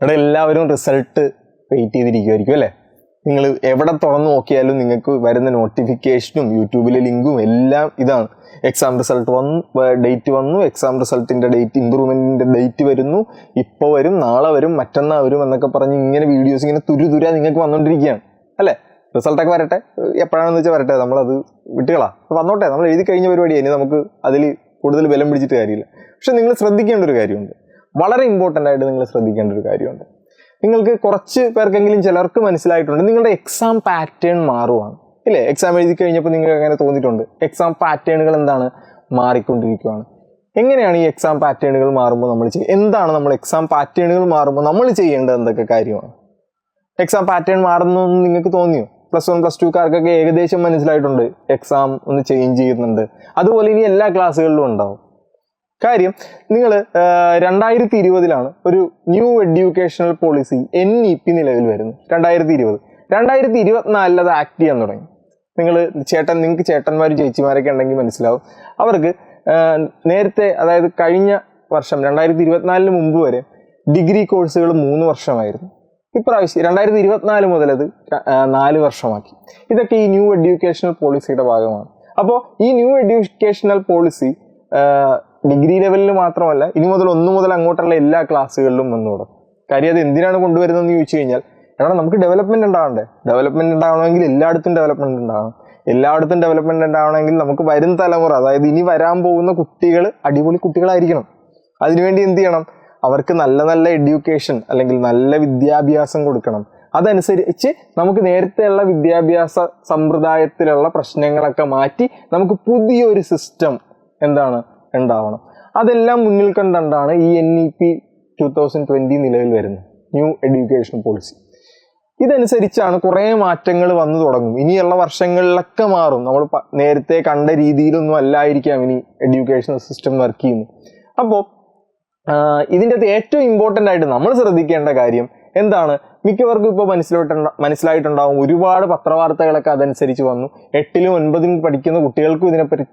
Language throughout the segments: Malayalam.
ഇവിടെ എല്ലാവരും റിസൾട്ട് വെയിറ്റ് ചെയ്തിരിക്കുമായിരിക്കും അല്ലേ? നിങ്ങൾ എവിടെ തുറന്നു നോക്കിയാലും നിങ്ങൾക്ക് വരുന്ന നോട്ടിഫിക്കേഷനും യൂട്യൂബിലെ ലിങ്കും എല്ലാം ഇതാണ്. എക്സാം റിസൾട്ട് വന്നു ഡേറ്റ് വന്നു എക്സാം റിസൾട്ടിന്റെ ഡേറ്റ് ഇമ്പ്രൂവ്മെന്റിന്റെ ഡേറ്റ് വരുന്നു. ഇപ്പോൾ വരും നാളെ വരും മറ്റന്നാൾ വരും എന്നൊക്കെ പറഞ്ഞ് ഇങ്ങനെ വീഡിയോസ് ഇങ്ങനെ തുരുതുര നിങ്ങൾക്ക് വന്നുകൊണ്ടിരിക്കുകയാണ് അല്ലേ? റിസൾട്ടൊക്കെ വരട്ടെ. എപ്പോഴാണെന്ന് വെച്ചാൽ വരട്ടെ. നമ്മളത് വിട്ടുകളാ. വന്നോട്ടെ. നമ്മൾ എഴുതി കഴിഞ്ഞ പരിപാടിയാണ് ഇനി നമുക്ക് അതിൽ കൂടുതൽ ബലം പിടിച്ചിട്ട് കാര്യമില്ല. പക്ഷേ നിങ്ങൾ ശ്രദ്ധിക്കേണ്ട ഒരു കാര്യമുണ്ട്. വളരെ ഇമ്പോർട്ടന്റ് ആയിട്ട് നിങ്ങൾ ശ്രദ്ധിക്കേണ്ട ഒരു കാര്യമുണ്ട്. നിങ്ങൾക്ക് കുറച്ച് പേർക്കെങ്കിലും ചിലർക്ക് മനസ്സിലായിട്ടുണ്ട് നിങ്ങളുടെ എക്സാം പാറ്റേൺ മാറുവാണ്. ഇല്ലേ? എക്സാം എഴുതി കഴിഞ്ഞപ്പോൾ നിങ്ങൾക്ക് അങ്ങനെ തോന്നിയിട്ടുണ്ട്. എക്സാം പാറ്റേണുകൾ എന്താണ്? മാറിക്കൊണ്ടിരിക്കുകയാണ് എങ്ങനെയാണ് ഈ എക്സാം പാറ്റേണുകൾ മാറുമ്പോൾ നമ്മൾ ചെയ്യുക എന്താണ് നമ്മൾ എക്സാം പാറ്റേണുകൾ മാറുമ്പോൾ നമ്മൾ ചെയ്യേണ്ടത് എന്തൊക്കെ കാര്യമാണ്? എക്സാം പാറ്റേൺ മാറുന്നു എന്ന് നിങ്ങൾക്ക് തോന്നിയോ? പ്ലസ് വൺ പ്ലസ് ടുക്കാർക്കൊക്കെ ഏകദേശം മനസ്സിലായിട്ടുണ്ട്. എക്സാം ഒന്ന് ചേഞ്ച് ചെയ്യുന്നുണ്ട്. അതുപോലെ ഇനി എല്ലാ ക്ലാസ്സുകളിലും ഉണ്ടാവും. കാര്യം നിങ്ങൾ രണ്ടായിരത്തി ഇരുപതിലാണ് ഒരു new educational policy N E P നിലവിൽ വരുന്നു രണ്ടായിരത്തി ഇരുപത് രണ്ടായിരത്തി ഇരുപത്തിനാലിൽ അത് ആക്ട് ചെയ്യാൻ തുടങ്ങി. നിങ്ങൾ ചേട്ടൻ നിങ്ങൾക്ക് ചേട്ടന്മാരും ചേച്ചിമാരൊക്കെ ഉണ്ടെങ്കിൽ മനസ്സിലാവും. അവർക്ക് നേരത്തെ അതായത് കഴിഞ്ഞ വർഷം രണ്ടായിരത്തി ഇരുപത്തിനാലിന് മുമ്പ് വരെ ഡിഗ്രി കോഴ്സുകൾ മൂന്ന് വർഷമായിരുന്നു. ഇപ്രാവശ്യം രണ്ടായിരത്തി ഇരുപത്തിനാല് മുതൽ അത് നാല് വർഷമാക്കി. ഇതൊക്കെ ഈ ന്യൂ എഡ്യൂക്കേഷണൽ പോളിസിയുടെ ഭാഗമാണ്. അപ്പോൾ ഈ ന്യൂ എഡ്യൂക്കേഷണൽ പോളിസി ഡിഗ്രി ലെവലിൽ മാത്രമല്ല ഇനി മുതൽ ഒന്നു മുതൽ അങ്ങോട്ടുള്ള എല്ലാ ക്ലാസ്സുകളിലും വന്നു തുടങ്ങും കാര്യം അത് എന്തിനാണ് കൊണ്ടുവരുന്നതെന്ന് ചോദിച്ചു കഴിഞ്ഞാൽ എടാ നമുക്ക് ഡെവലപ്മെന്റ് ഉണ്ടാവണ്ടേ? ഡെവലപ്മെന്റ് ഉണ്ടാവണമെങ്കിൽ എല്ലായിടത്തും ഡെവലപ്മെന്റ് ഉണ്ടാവണം. എല്ലായിടത്തും ഡെവലപ്മെന്റ് ഉണ്ടാവണമെങ്കിൽ നമുക്ക് വരും തലമുറ അതായത് ഇനി വരാൻ പോകുന്ന കുട്ടികൾ അടിപൊളി കുട്ടികളായിരിക്കണം. അതിനുവേണ്ടി എന്ത് ചെയ്യണം? അവർക്ക് നല്ല നല്ല എഡ്യൂക്കേഷൻ അല്ലെങ്കിൽ നല്ല വിദ്യാഭ്യാസം കൊടുക്കണം. അതനുസരിച്ച് നമുക്ക് നേരത്തെയുള്ള വിദ്യാഭ്യാസ സമ്പ്രദായത്തിലുള്ള പ്രശ്നങ്ങളൊക്കെ മാറ്റി നമുക്ക് പുതിയൊരു സിസ്റ്റം എന്താണ്? ഉണ്ടാവണം. അതെല്ലാം മുന്നിൽ കണ്ടുകൊണ്ടാണ് ഈ N E P two thousand twenty നിലവിൽ വരുന്നത്. ന്യൂ എഡ്യൂക്കേഷൻ പോളിസി ഇതനുസരിച്ചാണ് കുറേ മാറ്റങ്ങൾ വന്നു തുടങ്ങും. ഇനിയുള്ള വർഷങ്ങളിലൊക്കെ മാറും. നമ്മൾ നേരത്തെ കണ്ട രീതിയിലൊന്നും അല്ലായിരിക്കാം ഇനി എഡ്യൂക്കേഷൻ സിസ്റ്റം വർക്ക് ചെയ്യുന്നു അപ്പോൾ ഇതിന്റെ അകത്ത് ഏറ്റവും ഇമ്പോർട്ടന്റ് ആയിട്ട് നമ്മൾ ശ്രദ്ധിക്കേണ്ട കാര്യം എന്താണ്? മിക്കവർക്കും ഇപ്പോൾ മനസ്സിലോട്ടുണ്ട മനസ്സിലായിട്ടുണ്ടാവും ഒരുപാട് പത്രവാർത്തകളൊക്കെ അതനുസരിച്ച് വന്നു. എട്ടിലും ഒൻപതിലും പഠിക്കുന്ന കുട്ടികൾക്കും ഇതിനെപ്പറ്റി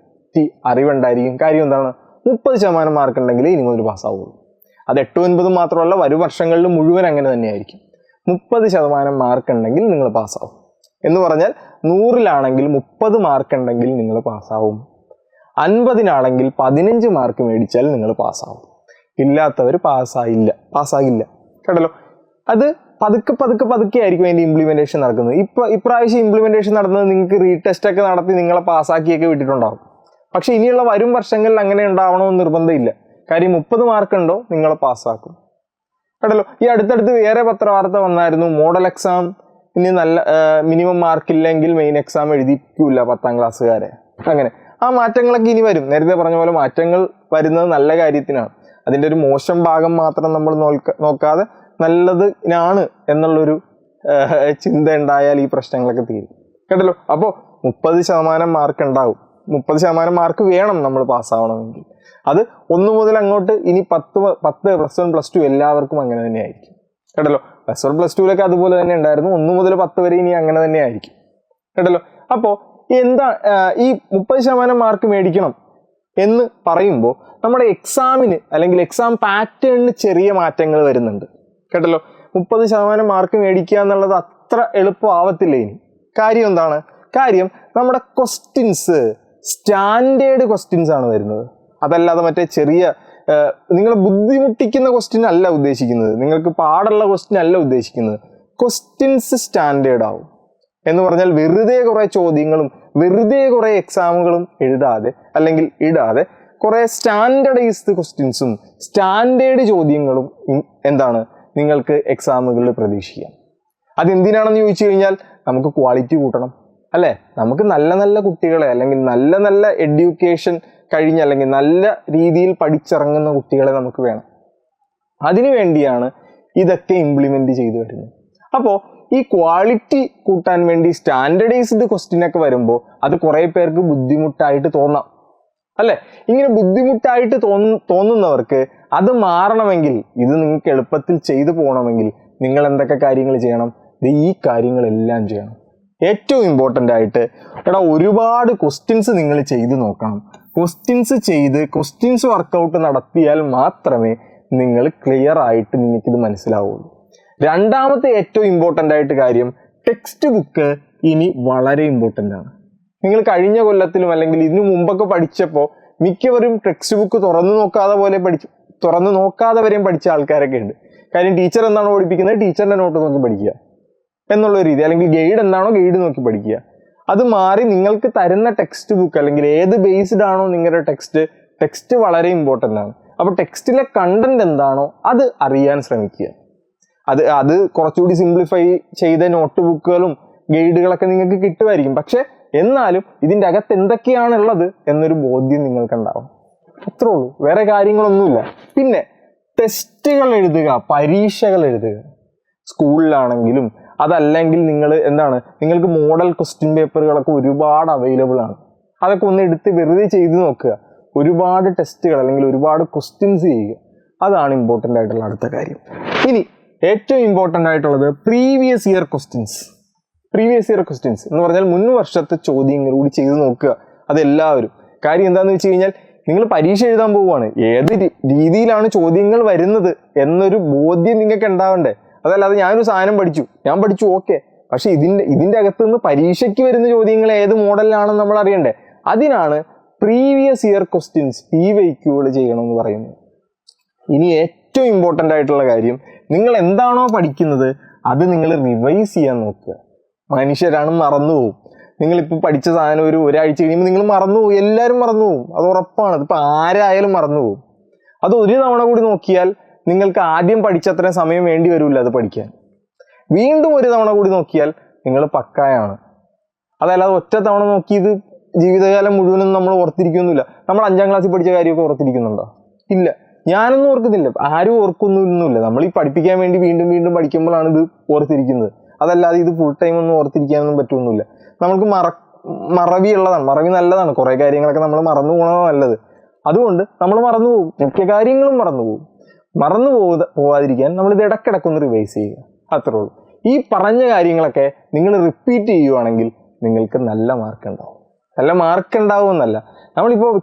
അറിവുണ്ടായിരിക്കും. കാര്യം എന്താണ്? മുപ്പത് ശതമാനം മാർക്ക് ഉണ്ടെങ്കിൽ ഇനി മുതൽ പാസ്സാവുള്ളൂ. അത് എട്ട് ഒൻപത് മാത്രമല്ല വരും വർഷങ്ങളിൽ മുഴുവൻ അങ്ങനെ തന്നെയായിരിക്കും. മുപ്പത് ശതമാനം മാർക്ക് ഉണ്ടെങ്കിൽ നിങ്ങൾ പാസ്സാവും. എന്ന് പറഞ്ഞാൽ നൂറിലാണെങ്കിൽ മുപ്പത് മാർക്ക് ഉണ്ടെങ്കിൽ നിങ്ങൾ പാസ്സാവും. അൻപതിനാണെങ്കിൽ പതിനഞ്ച് മാർക്ക് മേടിച്ചാൽ നിങ്ങൾ പാസ്സാവും. ഇല്ലാത്തവർ പാസ്സായില്ല. പാസ്സാകില്ല. കേട്ടല്ലോ? അത് പതുക്കെ പതുക്കെ പതുക്കെ ആയിരിക്കും അതിന്റെ ഇംപ്ലിമെന്റേഷൻ നടക്കുന്നത്. ഇപ്പം ഇപ്രാവശ്യം ഇംപ്ലിമെന്റേഷൻ നടന്നത് നിങ്ങൾക്ക് റീടെസ്റ്റ് ഒക്കെ നടത്തി നിങ്ങളെ പാസ്സാക്കിയൊക്കെ വിട്ടിട്ടുണ്ടാവും. പക്ഷെ ഇനിയുള്ള വരും വർഷങ്ങളിൽ അങ്ങനെ ഉണ്ടാവണമെന്ന് നിർബന്ധമില്ല. കാര്യം മുപ്പത് മാർക്ക് ഉണ്ടോ നിങ്ങളെ പാസ്സാക്കും കേട്ടല്ലോ ഈ അടുത്തടുത്ത് വേറെ പത്രവാർത്ത വന്നായിരുന്നു മോഡൽ എക്സാം ഇനി നല്ല മിനിമം മാർക്ക് ഇല്ലെങ്കിൽ മെയിൻ എക്സാം എഴുതിക്കൂല പത്താം ക്ലാസ്സുകാരെ അങ്ങനെ. ആ മാറ്റങ്ങളൊക്കെ ഇനി വരും. നേരത്തെ പറഞ്ഞ പോലെ മാറ്റങ്ങൾ വരുന്നത് നല്ല കാര്യത്തിനാണ്. അതിന്റെ ഒരു മോശം ഭാഗം മാത്രം നമ്മൾ നോക്ക നോക്കാതെ നല്ലതിനാണ് എന്നുള്ളൊരു ചിന്ത ഉണ്ടായാൽ ഈ പ്രശ്നങ്ങളൊക്കെ തീരും. കേട്ടല്ലോ അപ്പോൾ മുപ്പത് ശതമാനം മാർക്ക് ഉണ്ടാവും. മുപ്പത് ശതമാനം മാർക്ക് വേണം നമ്മൾ പാസ്സാവണമെങ്കിൽ. അത് ഒന്ന് മുതൽ അങ്ങോട്ട് ഇനി പത്ത് പത്ത് പ്ലസ് വൺ പ്ലസ് ടു എല്ലാവർക്കും അങ്ങനെ തന്നെ ആയിരിക്കും കേട്ടല്ലോ പ്ലസ് വൺ പ്ലസ് ടുവിലൊക്കെ അതുപോലെ തന്നെ ഉണ്ടായിരുന്നു. ഒന്ന് മുതൽ പത്ത് വരെ ഇനി അങ്ങനെ തന്നെ ആയിരിക്കും കേട്ടല്ലോ? അപ്പോൾ എന്താ ഈ മുപ്പത് ശതമാനം മാർക്ക് മേടിക്കണം എന്ന് പറയുമ്പോൾ നമ്മുടെ എക്സാമിന് അല്ലെങ്കിൽ എക്സാം പാറ്റേണിന് ചെറിയ മാറ്റങ്ങൾ വരുന്നുണ്ട്. കേട്ടല്ലോ? മുപ്പത് ശതമാനം മാർക്ക് മേടിക്കുക എന്നുള്ളത് അത്ര എളുപ്പമാവത്തില്ല ഇനി. കാര്യം എന്താണ്? കാര്യം നമ്മുടെ ക്വസ്റ്റ്യൻസ് സ്റ്റാൻഡേർഡ് ക്വസ്റ്റ്യൻസ് ആണ് വരുന്നത്. അതല്ലാതെ മറ്റേ ചെറിയ നിങ്ങൾ ബുദ്ധിമുട്ടിക്കുന്ന ക്വസ്റ്റ്യൻ അല്ല ഉദ്ദേശിക്കുന്നത്. നിങ്ങൾക്ക് പാടുള്ള ക്വസ്റ്റ്യൻ അല്ല ഉദ്ദേശിക്കുന്നത്. ക്വസ്റ്റ്യൻസ് സ്റ്റാൻഡേർഡ് ആവും. എന്ന് പറഞ്ഞാൽ വെറുതെ കുറേ ചോദ്യങ്ങളും വെറുതെ കുറേ എക്സാമുകളും എഴുതാതെ അല്ലെങ്കിൽ ഇടാതെ കുറേ സ്റ്റാൻഡർഡൈസ്ഡ് ക്വസ്റ്റ്യൻസും സ്റ്റാൻഡേർഡ് ചോദ്യങ്ങളും എന്താണ് നിങ്ങൾക്ക് എക്സാമുകളിൽ പ്രതീക്ഷിക്കാം. അതെന്തിനാണെന്ന് ചോദിച്ചു കഴിഞ്ഞാൽ നമുക്ക് ക്വാളിറ്റി കൂട്ടണം. അല്ലേ? നമുക്ക് നല്ല നല്ല കുട്ടികളെ അല്ലെങ്കിൽ നല്ല നല്ല എഡ്യൂക്കേഷൻ കഴിഞ്ഞ അല്ലെങ്കിൽ നല്ല രീതിയിൽ പഠിച്ചിറങ്ങുന്ന കുട്ടികളെ നമുക്ക് വേണം. അതിനു വേണ്ടിയാണ് ഇതൊക്കെ ഇംപ്ലിമെന്റ് ചെയ്തു വരുന്നത്. അപ്പോൾ ഈ ക്വാളിറ്റി കൂട്ടാൻ വേണ്ടി സ്റ്റാൻഡർഡൈസ്ഡ് ക്വസ്റ്റ്യൻ ഒക്കെ വരുമ്പോൾ അത് കുറേ പേർക്ക് ബുദ്ധിമുട്ടായിട്ട് തോന്നാം. അല്ലെ? ഇങ്ങനെ ബുദ്ധിമുട്ടായിട്ട് തോന്നു തോന്നുന്നവർക്ക് അത് മാറണമെങ്കിൽ ഇത് നിങ്ങൾക്ക് എളുപ്പത്തിൽ ചെയ്തു പോകണമെങ്കിൽ നിങ്ങൾ എന്തൊക്കെ കാര്യങ്ങൾ ചെയ്യണം? ഈ കാര്യങ്ങളെല്ലാം ചെയ്യണം. ഏറ്റവും ഇമ്പോർട്ടന്റ് ആയിട്ട് എടാ ഒരുപാട് ക്വസ്റ്റ്യൻസ് നിങ്ങൾ ചെയ്ത് നോക്കണം. ക്വസ്റ്റ്യൻസ് ചെയ്ത് ക്വസ്റ്റ്യൻസ് വർക്കൗട്ട് നടത്തിയാൽ മാത്രമേ നിങ്ങൾ ക്ലിയർ ആയിട്ട് നിങ്ങൾക്കിത് മനസ്സിലാവുള്ളൂ. രണ്ടാമത്തെ ഏറ്റവും ഇമ്പോർട്ടന്റ് ആയിട്ട് കാര്യം ടെക്സ്റ്റ് ബുക്ക് ഇനി വളരെ ഇമ്പോർട്ടന്റ് ആണ്. നിങ്ങൾ കഴിഞ്ഞ കൊല്ലത്തിലും അല്ലെങ്കിൽ ഇതിനു മുമ്പൊക്കെ പഠിച്ചപ്പോൾ മിക്കവരും ടെക്സ്റ്റ് ബുക്ക് തുറന്നു നോക്കാതെ പോലെ പഠിച്ചു തുറന്നു നോക്കാതെ വരെയും പഠിച്ച ആൾക്കാരൊക്കെ ഉണ്ട്. കാര്യം ടീച്ചർ എന്താണ് പഠിപ്പിക്കുന്നത്? ടീച്ചറിന്റെ നോട്ട് നോക്കി പഠിക്കുക. എന്നുള്ള രീതി അല്ലെങ്കിൽ ഗൈഡ് എന്താണോ ഗൈഡ് നോക്കി പഠിക്കുക. അത് മാറി നിങ്ങൾക്ക് തരുന്ന ടെക്സ്റ്റ് ബുക്ക് അല്ലെങ്കിൽ ഏത് ബേസ്ഡ് ആണോ നിങ്ങളുടെ ടെക്സ്റ്റ് ടെക്സ്റ്റ് വളരെ ഇമ്പോർട്ടന്റ് ആണ്. അപ്പോൾ ടെക്സ്റ്റിലെ കണ്ടന്റ് എന്താണോ അത് അറിയാൻ ശ്രമിക്കുക. അത് അത് കുറച്ചുകൂടി സിംപ്ലിഫൈ ചെയ്ത നോട്ട് ബുക്കുകളും ഗൈഡുകളൊക്കെ നിങ്ങൾക്ക് കിട്ടുമായിരിക്കും. പക്ഷേ എന്നാലും ഇതിന്റെ അകത്ത് എന്തൊക്കെയാണുള്ളത് എന്നൊരു ബോധ്യം നിങ്ങൾക്കുണ്ടാവും. അത്രേ ഉള്ളൂ. വേറെ കാര്യങ്ങളൊന്നുമില്ല. പിന്നെ ടെസ്റ്റുകൾ എഴുതുക പരീക്ഷകൾ എഴുതുക. സ്കൂളിലാണെങ്കിലും അതല്ലെങ്കിൽ നിങ്ങൾ എന്താണ്? നിങ്ങൾക്ക് മോഡൽ ക്വസ്റ്റ്യൻ പേപ്പറുകളൊക്കെ ഒരുപാട് അവൈലബിൾ ആണ്. അതൊക്കെ ഒന്ന് എടുത്ത് വെറുതെ ചെയ്ത് നോക്കുക. ഒരുപാട് ടെസ്റ്റുകൾ അല്ലെങ്കിൽ ഒരുപാട് ക്വസ്റ്റ്യൻസ് ചെയ്യുക. അതാണ് ഇമ്പോർട്ടന്റ് ആയിട്ടുള്ള അടുത്ത കാര്യം. ഇനി ഏറ്റവും ഇമ്പോർട്ടന്റ് ആയിട്ടുള്ളത് previous year questions previous year questions എന്ന് പറഞ്ഞാൽ മുൻ വർഷത്തെ ചോദ്യങ്ങൾ കൂടി ചെയ്ത് നോക്കുക. അതെല്ലാവരും. കാര്യം എന്താണെന്ന് വെച്ച് കഴിഞ്ഞാൽ നിങ്ങൾ പരീക്ഷ എഴുതാൻ പോവുകയാണ്. ഏത് രീതിയിലാണ് ചോദ്യങ്ങൾ വരുന്നത് എന്നൊരു ബോധ്യം നിങ്ങൾക്ക് ഉണ്ടാവണ്ടേ അതല്ലാതെ ഞാനൊരു സാധനം പഠിച്ചു. ഞാൻ പഠിച്ചു ഓക്കെ പക്ഷെ ഇതിന്റെ ഇതിന്റെ അകത്ത് നിന്ന് പരീക്ഷയ്ക്ക് വരുന്ന ചോദ്യങ്ങൾ ഏത് മോഡലിലാണെന്ന് നമ്മൾ അറിയണ്ടേ? അതിനാണ് പ്രീവിയസ് ഇയർ ക്വസ്റ്റ്യൻസ് പി വൈക്യൂകൾ ചെയ്യണമെന്ന് പറയുന്നത്. ഇനി ഏറ്റവും ഇമ്പോർട്ടന്റ് ആയിട്ടുള്ള കാര്യം നിങ്ങൾ എന്താണോ പഠിക്കുന്നത് അത് നിങ്ങൾ റിവൈസ് ചെയ്യാൻ നോക്കുക. മനുഷ്യരാണ് മറന്നുപോകും നിങ്ങളിപ്പോൾ പഠിച്ച സാധനം ഒരു ഒരാഴ്ച കഴിയുമ്പോൾ നിങ്ങൾ മറന്നു മറന്നുപോകും എല്ലാവരും മറന്നുപോകും അത് ഉറപ്പാണ്. അതിപ്പോൾ ആരായാലും മറന്നുപോകും അത് ഒരു തവണ കൂടി നോക്കിയാൽ നിങ്ങൾക്ക് ആദ്യം പഠിച്ചത്രയും സമയം വേണ്ടി വരില്ല അത് പഠിക്കാൻ. വീണ്ടും ഒരു തവണ കൂടി നോക്കിയാൽ നിങ്ങൾ പക്കായാണ്. അതല്ലാതെ ഒറ്റ തവണ നോക്കി ഇത് ജീവിതകാലം മുഴുവനും നമ്മൾ ഓർത്തിരിക്കുന്നില്ല നമ്മൾ അഞ്ചാം ക്ലാസ്സിൽ പഠിച്ച കാര്യമൊക്കെ ഓർത്തിരിക്കുന്നുണ്ടോ? ഇല്ല. ഞാനൊന്നും ഓർക്കുന്നില്ല. ആരും ഓർക്കുന്നില്ല. നമ്മൾ ഈ പഠിപ്പിക്കാൻ വേണ്ടി വീണ്ടും വീണ്ടും പഠിക്കുമ്പോഴാണ് ഇത് ഓർത്തിരിക്കുന്നത്. അതല്ലാതെ ഇത് ഫുൾ ടൈം ഒന്നും ഓർത്തിരിക്കാനൊന്നും പറ്റുമൊന്നുമില്ല. നമുക്ക് മറ മറവി ഉള്ളതാണ്. മറവി നല്ലതാണ്. കുറേ കാര്യങ്ങളൊക്കെ നമ്മൾ മറന്നു പോകുന്നതാണ് നല്ലത്. അതുകൊണ്ട് നമ്മൾ മറന്നു പോകും. മിക്ക കാര്യങ്ങളും മറന്നു പോകും. മറന്നു പോകാ പോകാതിരിക്കാൻ നമ്മൾ ഇത് ഇടക്കിടക്കൊന്ന് റിവൈസ് ചെയ്യുക. അത്രേ ഉള്ളൂ. ഈ പറഞ്ഞ കാര്യങ്ങളൊക്കെ നിങ്ങൾ റിപ്പീറ്റ് ചെയ്യുവാണെങ്കിൽ നിങ്ങൾക്ക് നല്ല മാർക്ക് ഉണ്ടാവും. നല്ല മാർക്ക് ഉണ്ടാവും എന്നല്ല. നമ്മളിപ്പോൾ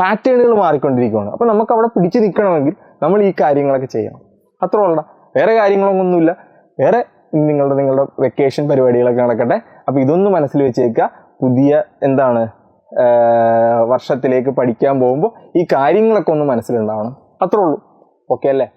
പാറ്റേണുകൾ മാറിക്കൊണ്ടിരിക്കുകയാണ് അപ്പോൾ നമുക്ക് അവിടെ പിടിച്ചു നിൽക്കണമെങ്കിൽ നമ്മൾ ഈ കാര്യങ്ങളൊക്കെ ചെയ്യണം. അത്രേ ഉള്ള വേറെ കാര്യങ്ങളൊന്നുമില്ല. വേറെ നിങ്ങളുടെ നിങ്ങളുടെ വെക്കേഷൻ പരിപാടികളൊക്കെ നടക്കട്ടെ. അപ്പോൾ ഇതൊന്ന് മനസ്സിൽ വെച്ചേക്കുക. പുതിയ എന്താണ് വർഷത്തിലേക്ക് പഠിക്കാൻ പോകുമ്പോൾ ഈ കാര്യങ്ങളൊക്കെ ഒന്ന് മനസ്സിലുണ്ടാവണം. അത്രേ ഉള്ളൂ. ഓക്കെ അല്ലേ